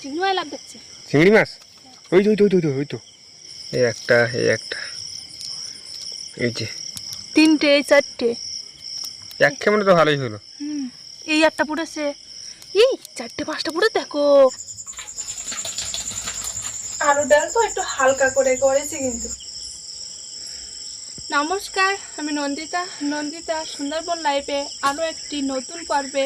চিংড়ি মাছ লাভ দেখছে চিংড়ি মাছ? ওই তো ওই তো ওই তো, ওই তো এই একটা এই একটা। এই যে। তিনটে এই চারটে। এক খেমনে তো ভালোই হলো। এই একটা পড়েছে। এই চারটে পাঁচটা পড়ে দেখো। আলু ডাল তো একটু হালকা করে করেছি কিন্তু। নমস্কার আমি নন্দিতা। নন্দিতা সুন্দরবন লাইফে আরও একটি নতুন পর্বে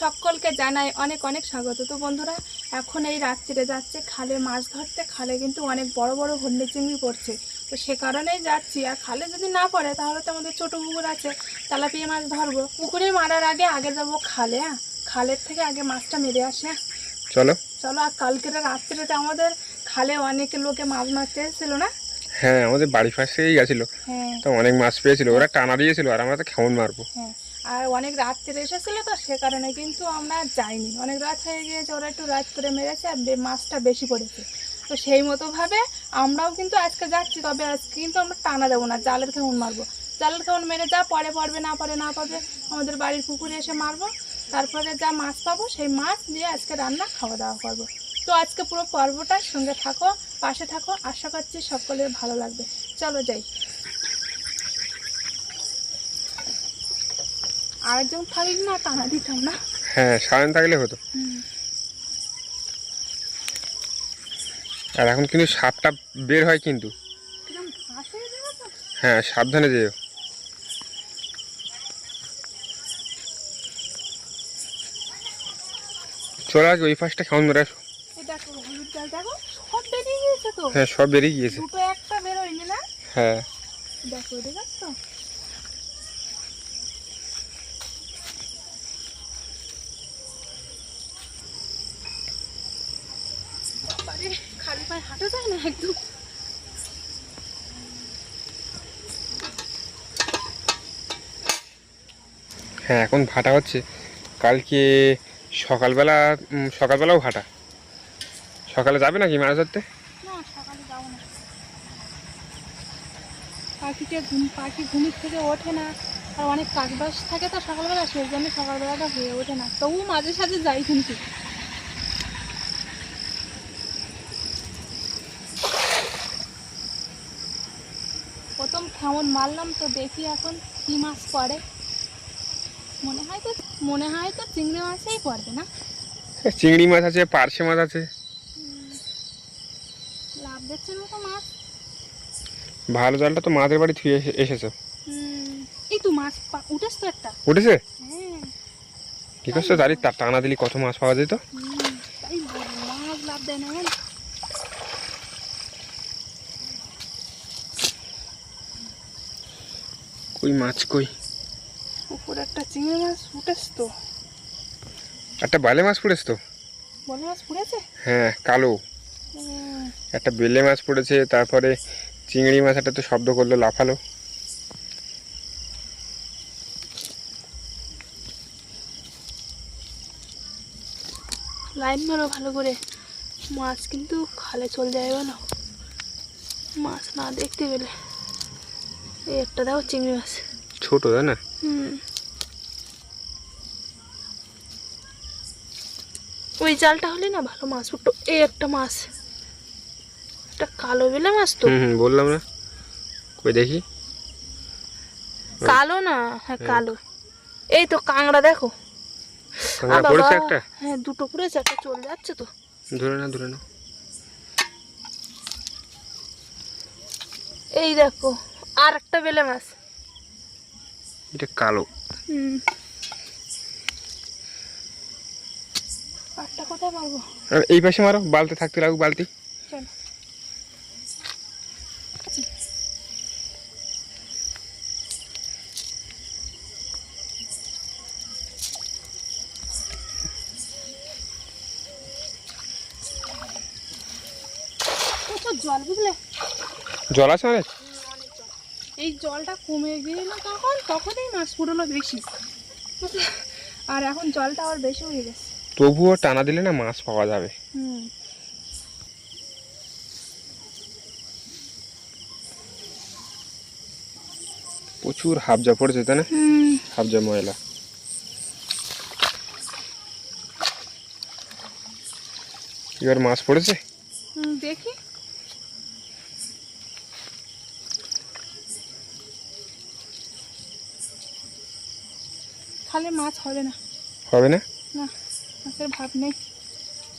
সকলকে জানাই অনেক অনেক স্বাগত। তো বন্ধুরা এখন এই রাত্রিরে যাচ্ছে। খালে মাছ ধরতে খালে কিন্তু অনেক বড় বড় হন্ডে চিংড়ি পড়ছে। তো সে কারণেই যাচ্ছি। আর খালে যদি না পড়ে তাহলে তো আমাদের ছোটো পুকুর আছে। তেলাপিয়া মাছ ধরবো। পুকুরে মারার আগে আগে যাব খালে হ্যাঁ? খালের থেকে আগে মাছটা মেরে আসে হ্যাঁ? চলো। চলো আর কালকের রাত্রিতে আমাদের খালে অনেক লোকে মাছ মারতে এসেছিল না? হ্যাঁ আমাদের বাড়ি পাশ থেকেই গেছিল। হ্যাঁ। তো অনেক মাছ পেয়েছিল। ওরা টানা দিয়েছিল আর আমরা তো খেমন মারবো। হ্যাঁ। আর অনেক রাত্রে এসেছিল তো সে কারণে কিন্তু আমরা যাইনি। অনেক রাত হয়ে গিয়েছে, ওরা একটু রাত করে মেরেছে আর মাছটা বেশি পড়েছে। তো সেই মতো ভাবে আমরাও কিন্তু আজকে যাচ্ছি, তবে আজকে কিন্তু আমরা টানা দেবো না, জালের খেউন মারবো। জালের খেউন মেরে যা পরে পড়বে, না পরে না পাবে আমাদের বাড়ির পুকুরে এসে মারবো। তারপরে যা মাছ পাবো, সেই মাছ দিয়ে আজকে রান্না খাওয়া দাওয়া করব। তো আজকে পুরো পর্বটার সঙ্গে থাকো, পাশে থাকো, আশা করছি সকলের ভালো লাগবে। চলো যাই। আরেকজন থাকলে না টানা দিতাম না। হ্যাঁ সারাদিন থাকলে হতো। আর এখন কিন্তু সাপটা বের হয় কিন্তু। হয়ে সাবধানে যেও। চলে আসবে ওই পাশটা কেমন মেরে আসো। হ্যাঁ সব বেরিয়ে গিয়েছে। হ্যাঁ। দেখো দেখো তো বাবারে, খালি পায়ে হাঁটা যায় না একদম হ্যাঁ এখন ভাটা হচ্ছে। কালকে সকালবেলা সকালবেলাও ভাটা। সকালে যাবে নাকি মাছ ধরতে? পাখিকে ঘুম, পাখি ঘুমির থেকে ওঠে না। আর অনেক কাজবাজ থাকে তো সকালবেলা, সেই জন্য সকালবেলাটা হয়ে ওঠে না। তবু মাঝে সাঝে যাই কিন্তু। প্রথম কেমন মারলাম তো দেখি এখন কি মাছ পড়ে। মনে হয় তো মনে হয় তো চিংড়ি মাছেই পড়বে না? চিংড়ি মাছ আছে পার্শে মাছ আছে। লাভ দিচ্ছে না তো মাছ? ভালো জালটা তো মাদের বাড়ি থুয়ে এসে- এসেছ। এই তো মাছ উঠেছ তো একটা। উঠেছে? হ্যাঁ। ঠিক আছে জানি তার টানা দিলি কত মাছ পাওয়া যেত মাছ লাভ দেয় না কই মাছ কই? উপরে একটা চিংড়ি মাছ উঠেছ তো। একটা বালে মাছ পড়েছে তো? বড় মাছ পড়েছে হ্যাঁ কালো। একটা বেলে মাছ পড়েছে তারপরে চিংড়ি মাছ একটা তো শব্দ করল লাফালো। লাইন মারো ভালো করে। মাছ কিন্তু খালে চলে যায় বলো। মাছ না দেখতে পেলে। একটা দেখো চিংড়ি মাছ। ছোট তাই না? হুম। ওই জালটা হলে না ভালো মাছ উঠতো। এই একটা মাছ। একটা কালো বেলে মাছ তো। হুম বললাম না। কই দেখি। কালো না হ্যাঁ কালো। এই তো কাংড়া দেখো। কাঁকড়া পড়েছে একটা? হ্যাঁ দুটো পড়েছে একটা চলে যাচ্ছে তো। ধরে না ধরে না এই দেখো আর একটা বেলে মাছ। এটা কালো। হুম। আরটা কোথায় পাবো আর এই পাশে মারো বালতি থাকতে লাগুক বালতি। জল বুঝলে? জল আছে অনেক অনেক এই জলটা কমে গেল তখন তখনই মাছ পুরোলো বেশি। আর এখন জলটা আবার বেশি হয়ে গেছে। তবুও টানা দিলে না মাছ পাওয়া যাবে। প্রচুর হাবজা পড়েছে তাই না? হাবজা ময়লা। এবার মাছ পড়েছে? দেখি। খালি মাছ হবে না। হবে না? না। মাছের ভাব নেই।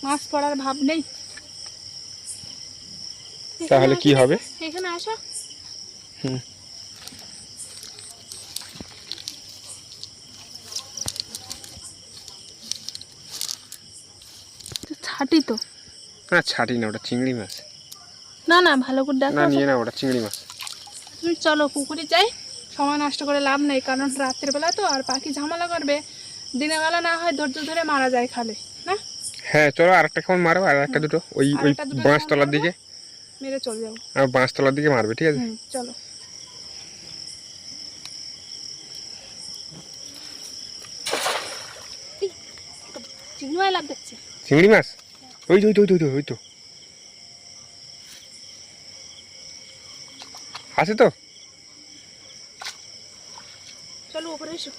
মাছ পড়ার ভাব নেই। তাহলে কি হবে? এখানে আসো। হুম। ছাটি তো। না ছাটি না ওটা চিংড়ি মাছ। না না ভালো করে না নিয়ে না ওটা চিংড়ি মাছ। তুমি চলো পুকুরে যাই। সময় নষ্ট করে লাভ নেই কারণ রাত্রের বেলা তো আর পাখি ঝামেলা করবে। দিনের বেলা না হয় ধৈর্য ধরে মারা যায় খালে না? হ্যাঁ চলো আর একটা কেমন মারো আর একটা দুটো ওই ওই বাঁশতলার কেমন দিকে। মেরে চলে যাব। আর বাঁশতলার দিকে মারবে ঠিক আছে? চলো। চিংড়ি লাভ দেখছে চিংড়ি মাছ? ওই তো ওই তো ওই তো ওই তো। আছে তো? চলো উপরে এসো।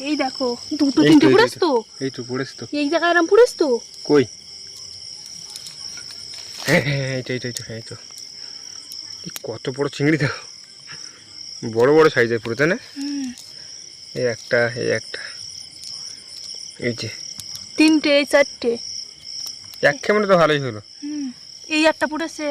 এই দেখো দুটো তিনটে এই তো, এই তো এই তো এই জায়গায় এরম পুরেছ তো? কই? এই তো এই তো এই কত বড় চিংড়ি দেখো বড় বড় সাইজের পুরো তাই না? এই একটা এই একটা। এই যে। তিনটে এই চারটে। এক খেমনে তো ভালোই হলো। এই একটা পুড়েছে।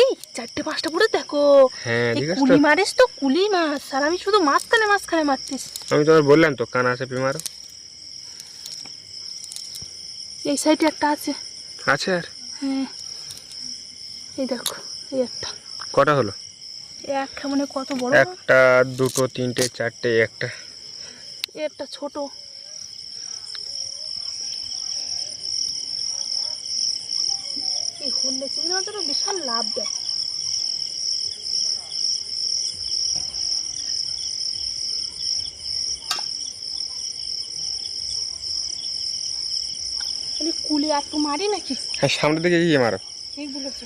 এই চারটে পাঁচটা দেখো। হ্যাঁ কুলি মারিস তো কুলি মাছ। আর আমি শুধু মাঝখানে মাঝখানে মারতিস। আমি তোমার বললাম তো কানা আছে পেমারো। এই সাইডে একটা আছে। আছে আর? হ্যাঁ। এই দেখো এই একটা। কটা হলো? একটা মানে কত বড়? একটা দুটো তিনটে চারটে একটা। একটা ছোট এই চিংড়ি বিশাল লাভ দেয়। কুলি একটু মারি নাকি? হ্যাঁ সামনের দিকে মারো। বলেছ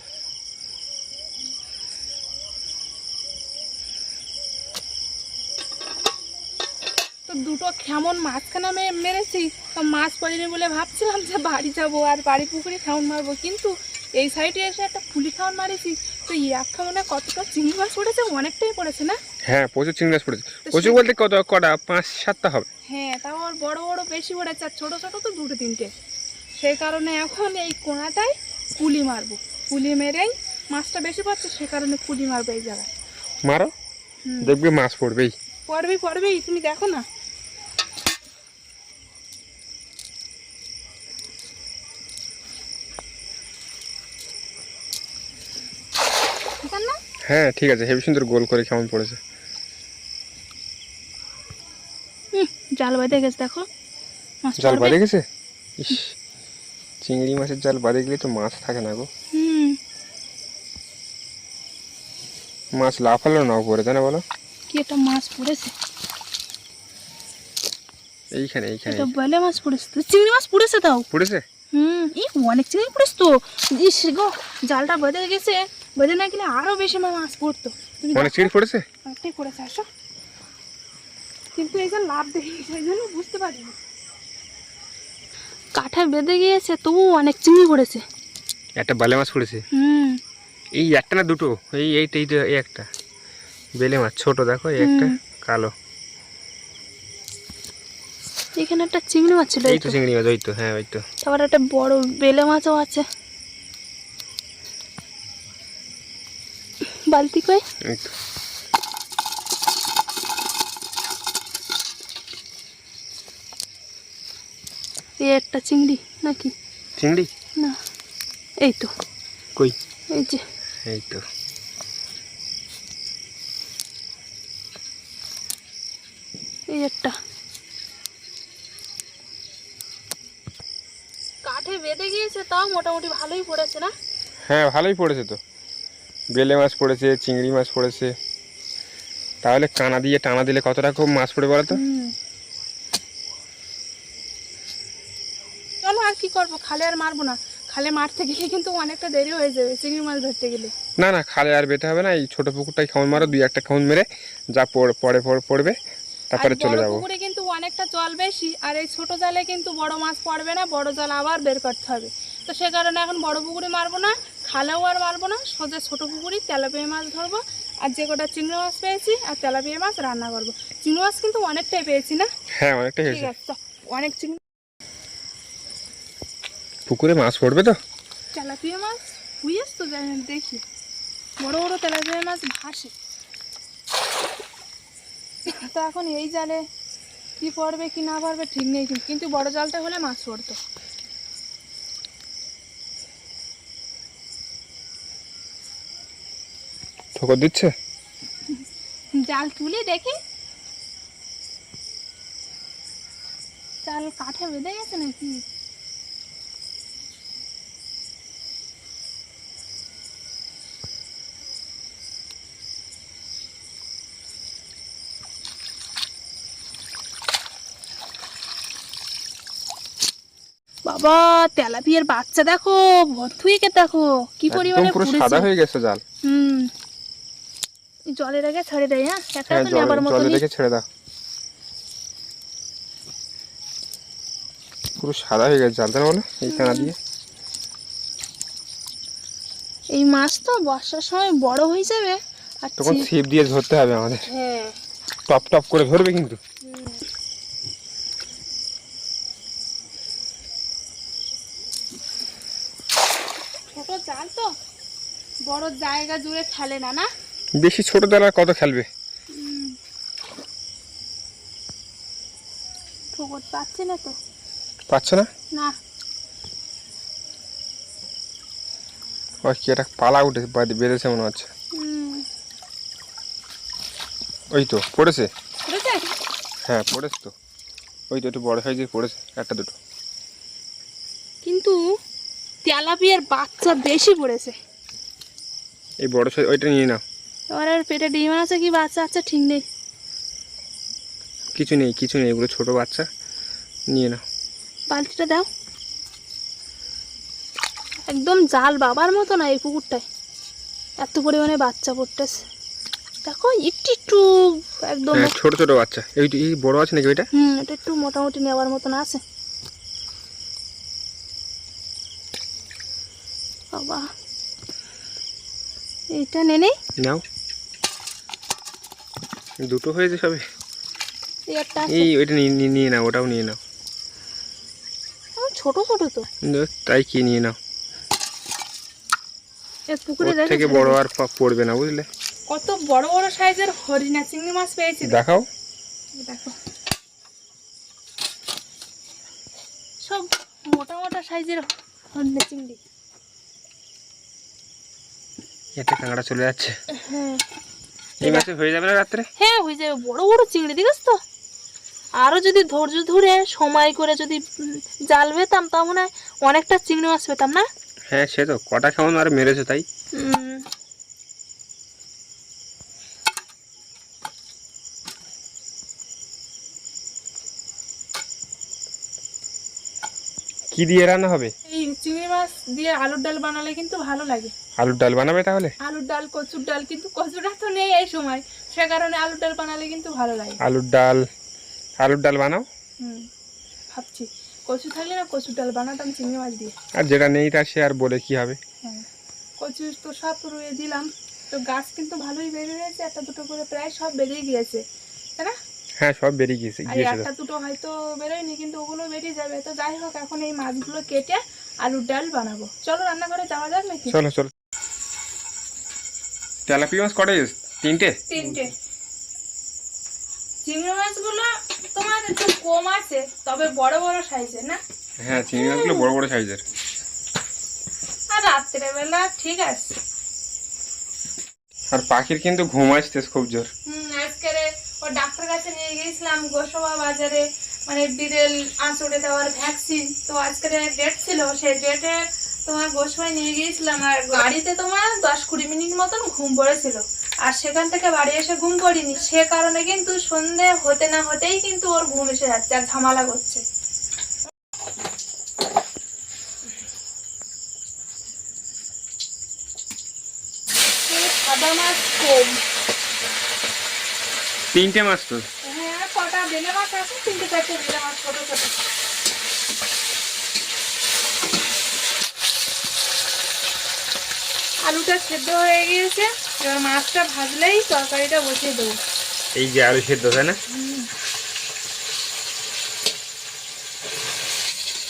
তো। দুটো কেমন মাঝখানে আমি মেরেছি তো মাছ পড়েনি বলে ভাবছিলাম যে বাড়ি যাব আর বাড়ি পুকুরে খাউন মারবো কিন্তু এই সাইডে এসে একটা পুলি খাউন মারেছি। তো এই এক খাউনে কতটা চিংড়ি মাছ পড়েছে? অনেকটাই পড়েছে না? হ্যাঁ প্রচুর চিংড়ি মাছ পড়েছে। প্রচুর বলতে কত কটা পাঁচ সাতটা হবে। হ্যাঁ তাও আর বড় বড় বেশি পড়েছে আর ছোটো ছোটো তো দুটো তিনটে। সেই কারণে এখন এই কোনাটায় কুলি মারবো। কুলি মেরেই মাছটা বেশি পাচ্ছে সে কারণে কুলি মারবো এই জায়গায়। মারো। দেখবে মাছ পড়বেই। পড়বেই পড়বেই তুমি দেখো না ঠিক আছে না হ্যাঁ ঠিক আছে হেবি সুন্দর গোল করে কেমন পড়েছে। জাল বেঁধে গেছে দেখো। জাল বাঁধে গেছে? ইস চিংড়ি মাছের জাল বাঁধে গেলে তো মাছ থাকে না গো। মাছ লাফালো না উপরে তাই না বলো? কি একটা মাছ পড়েছে? এইখানে এইখানে। এটা বেলে মাছ পড়েছে তো? চিংড়ি মাছ পড়েছে তাও? পড়েছে? হুম এই অনেক চিংড়ি পড়েছে তো। ইস গো জালটা বেঁধে গেছে। বেঁধে না গেলে আরও বেশি মাছ পড়তো। তুমি অনেক চিংড়ি পড়েছে অনেকটাই পড়েছে আসো। কিন্তু এই যে লাভ দেখি সেই জন্য বুঝতে পারিনি। কাঠে বেঁধে গিয়েছে তবু অনেক চিংড়ি পড়েছে একটা বালে মাছ পড়েছে? হুম। এই একটা না দুটো? এই এইটা এই একটা। বেলে মাছ ছোট দেখো এই একটা কালো। এখানে একটা চিংড়ি মাছ ছিল এই তো। চিংড়ি মাছ ওই তো হ্যাঁ ওই তো। তারপর একটা বড় বেলে মাছও আছে। বালতি কই এই এই একটা চিংড়ি নাকি? চিংড়ি? না। এই তো। কই? এই যে। এই তো। এই একটা। কাঠে বেঁধে গিয়েছে তাও মোটামুটি ভালোই পড়েছে না? হ্যাঁ ভালোই পড়েছে তো। বেলে মাছ পড়েছে চিংড়ি মাছ পড়েছে। তাহলে কানা দিয়ে টানা দিলে কতটা খুব মাছ পড়ে বলো তো চলো আর কি করব? খালে আর মারবো না। খালে মারতে গেলে কিন্তু অনেকটা দেরি হয়ে যাবে চিংড়ি মাছ ধরতে গেলে। না না খালে আর বেতে হবে না। এই ছোট পুকুরটাই খাউন মারো দুই একটা খাউন মেরে যা পরে পড়বে তারপরে চলে যাব। পুকুরে কিন্তু অনেকটা জল বেশি আর এই ছোট জালে কিন্তু বড় মাছ পড়বে না বড় জাল আবার বের করতে হবে। তো সে কারণে এখন বড় পুকুরে মারবো না খালেও আর মারবো না সোজা ছোট পুকুরে তেলাপিয়া মাছ ধরবো আর যে কটা চিংড়ি মাছ পেয়েছি আর তেলাপিয়া মাছ রান্না করব। চিংড়ি মাছ কিন্তু অনেকটাই পেয়েছি না? হ্যাঁ অনেকটা ঠিক আছে অনেক চিংড়ি পুকুরে মাছ পড়বে তো? তেলাপিয়া মাছ? বুঝেছ তো দেখি। বড় বড় তেলাপিয়া মাছ ভাসে। তো এখন এই জালে কি পড়বে কি না পড়বে ঠিক নেই কিন্তু কিন্তু বড় জালটা হলে মাছ পড়তো। ঠোকর দিচ্ছে? জাল তুলি দেখি। জাল কাঠে বেঁধে গেছে নাকি? বাবা তেলাপিয়ার বাচ্চা দেখো ভর্তুইকে দেখো কি পরিমাণে পুরো সাদা হয়ে গেছে জাল। হুম। জলের আগে ছেড়ে দেয় হ্যাঁ? একটা হ্যাঁ তো জলে জলে রেখে ছেড়ে দাও। পুরো সাদা হয়ে গেছে জালটা বলো এই কানা দিয়ে। এই মাছ তো বর্ষার সময় বড় হয়ে যাবে আর তখন ছিপ দিয়ে ধরতে হবে আমাদের। হ্যাঁ। টপ টপ করে ধরবে কিন্তু। ছোট জাল তো বড় জায়গা জুড়ে খেলে না না? বেশি ছোট জাল কত খেলবে। পাচ্ছে না তো। পাচ্ছে না? না। ওই কি একটা পালা উঠে বাদ- বেঁধেছে মনে হচ্ছে। ওই তো পড়েছে? হ্যাঁ পড়েছে তো। ওই তো একটু বড় সাইজের পড়েছে একটা দুটো। কিন্তু তেলাপিয়ার বাচ্চা বেশি পড়েছে। এই বড় সাইজ ওইটা নিয়ে নাও। এবার আর পেটে ডিম আছে কি বাচ্চা? আছে ঠিক নেই। কিছু নেই কিছু নেই এগুলো ছোট বাচ্চা। নিয়ে নাও। বালতিটা দাও। একদম জাল বাবার মতো না এই পুকুরটায়? এত পরিমাণে বাচ্চা পড়তেছে। দেখো একটু একটু একদম হ্যাঁ ছোট ছোট বাচ্চা। এই এই বড় আছে নাকি ওইটা? হুম এটা একটু মোটামুটি নেওয়ার মতন আছে। বাবা। এটা নে নেই নাও। দুটো হয়েছে সবে। এই একটা ওইটা নিয়ে নাও ওটাও নিয়ে নাও। ছোট ছোট তো। তাই কি নিয়ে নাও। পুকুরে থেকে বড় আর পড়বে না বুঝলে? কত বড় বড় সাইজের হরিণা চিংড়ি মাছ পেয়েছি দেখাও। দেখো। সব মোটা মোটা সাইজের হরিণা চিংড়ি। একটা কাঁকড়া চলে যাচ্ছে। হ্যাঁ। এই হয়ে যাবে না রাত্রে? হ্যাঁ হয়ে যাবে। বড় বড় চিংড়ি দেখিস তো? আরও যদি ধৈর্য ধরে সময় করে যদি জাল পেতাম তা মনে হয় অনেকটা চিংড়ি মাছ পেতাম না? হ্যাঁ সে তো। কটা কেমন আর মেরেছে তাই? কি দিয়ে রান্না হবে? চিংড়ি মাছ দিয়ে আলুর ডাল বানালে কিন্তু ভালো লাগে। আলুর ডাল বানাবে তাহলে? আলুর ডাল কচুর ডাল কিন্তু কচুটা তো নেই এই সময়। সে কারণে আলুর ডাল বানালে কিন্তু ভালো লাগে। আলুর ডাল আলুর ডাল বানাও? হুম ভাবছি। কচু থাকলে না কচুর ডাল বানাতাম চিংড়ি মাছ দিয়ে। আর যেটা নেই তা সে আর বলে কি হবে? হ্যাঁ কচু তো সব রুয়ে দিলাম। তো গাছ কিন্তু ভালোই বেড়ে গেছে একটা দুটো করে প্রায় সব বেরিয়ে গিয়েছে। তাই না? হ্যাঁ সব বেরিয়ে গিয়েছে আর একটা দুটো হয়তো বেরোয়নি কিন্তু ওগুলো বেরিয়ে যাবে। তো যাই হোক এখন এই মাছগুলো কেটে আলুর ডাল বানাবো। চলো রান্নাঘরে যাওয়া যাক নাকি? চলো চলো। তেলাপি মাছ কটা? তিনটে? তিনটে। চিংড়ি মাছগুলো তোমার একটু কম আছে তবে বড় বড় সাইজের না? হ্যাঁ চিংড়ি মাছগুলো বড় বড় সাইজের। আর রাত্রেবেলা ঠিক আছে। আর পাখির কিন্তু ঘুম আসছে খুব জোর। হুম আজকে ও ডাক্তার কাছে নিয়ে গিয়েছিলাম গোসবা বাজারে মানে বিড়েল আঁচড়ে দেওয়ার ভ্যাকসিন তো আজকের ডেট ছিল, সেই ডেটে তোমার গোসবায় নিয়ে গিয়েছিলাম আর গাড়িতে তোমার দশ কুড়ি মিনিট মতন ঘুম পড়েছিল। আর সেখান থেকে বাড়ি এসে ঘুম পড়িনি সে কারণে কিন্তু সন্ধে হতে না হতেই কিন্তু ওর ঘুম এসে যাচ্ছে আর ঝামেলা করছে সাদা মাছ কম তিনটে মাছ তো? হ্যাঁ কটা বেলে মাছ আছে তিনটে চারটে বেলে মাছ ছোট ছোট। আলুটা সেদ্ধ হয়ে গিয়েছে এবার মাছটা ভাজলেই তরকারিটা বসিয়ে দেবো। এই যে আলু সেদ্ধ তাই না?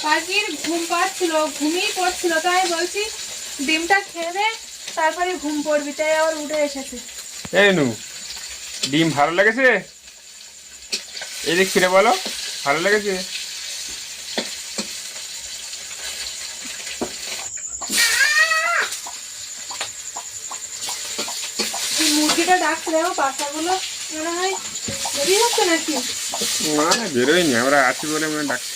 পাখির ঘুম পাচ্ছিল ঘুমিয়ে পড়ছিল তাই বলছি ডিমটা খেয়ে দে তারপরে ঘুম পড়বি তাই আবার উঠে এসেছে। এই নু ডিম ভালো লেগেছে? এই দেখ ফিরে বলো ভালো লেগেছে? মুরগিটা মনে হয় বেরিয়ে যাচ্ছে নাকি? না না বেরোয়নি আমরা আছি বলে মনে ডাকছি।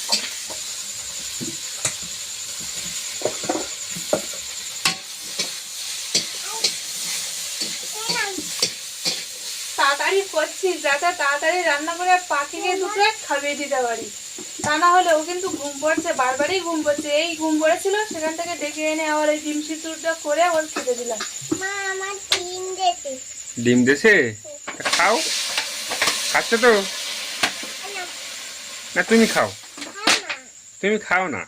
করছি যাতে তাড়াতাড়ি রান্না করে পাখিকে দুটো খাইয়ে দিতে পারি। তা না হলে ও কিন্তু ঘুম পড়ছে বারবারই ঘুম পড়ছে। এই ঘুম পড়েছিল সেখান থেকে ডেকে এনে আবার এই ডিম সিদ্ধুরটা করে ওর খেতে দিলাম। মা আমার ডিম দেশে খাও। খাচ্ছ তো? না। তুমি খাও। তুমি খাও না?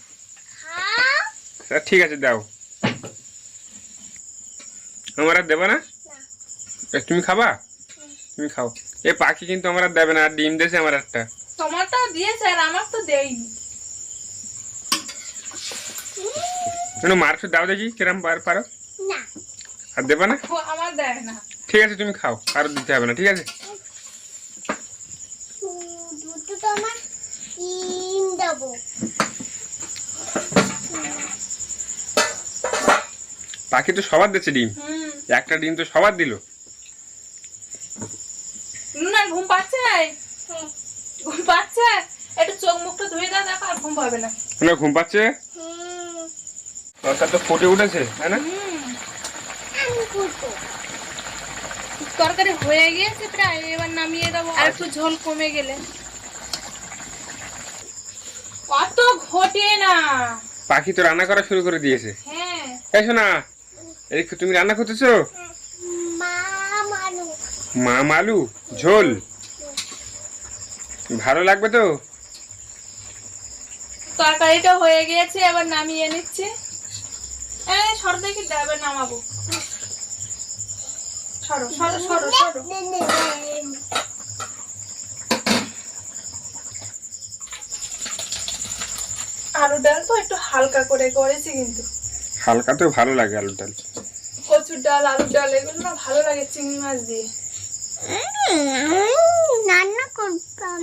তা ঠিক আছে দাও। আমার আর দেবে না? তুমি খাবা? তুমি খাও। এ পাখি কিন্তু আমার আর দেবে না আর ডিম দেশে আমার একটা। তোমার তো দিয়েছে আর আমার তো দেয়নি। কেন মার্কস দাও দেখি কিরম বার পারো। না। আর দেবে না? ও আমার দেয় না। ঠিক আছে তুমি খাও আর দিতে হবে না ঠিক আছে? দুটো তো আমার ডিম দেবো। পাখি তো সবার দিচ্ছে ডিম। একটা ডিম তো সবার দিল। ঘুম পাচ্ছে? ঘুম পাচ্ছে? একটু চোখ মুখটা ধুয়ে দাও দেখো আর ঘুম পাবে না। না ঘুম পাচ্ছে? তো ফুটে উঠেছে তাই না? তরকারি হয়ে গিয়েছে প্রায় এবার নামিয়ে দেবো। আর একটু ঝোল কমে গেলে। অত ঘটে না। পাখি তো রান্না করা শুরু করে দিয়েছে। হ্যাঁ। শোনা এই তুমি রান্না করতেছো? মানু মা মালু ঝোল। ভালো লাগবে তো? তরকারিটা হয়ে গিয়েছে এবার নামিয়ে নিচ্ছি। এই দেখি দেবে নামাবো। সরো সরো সরো সরো। আলু ডাল তো একটু হালকা করে করেছি কিন্তু। হালকা তো ভালো লাগে আলু ডাল। কচুর ডাল আলুর ডাল এগুলো না ভালো লাগে চিংড়ি মাছ দিয়ে। রান্না করতাম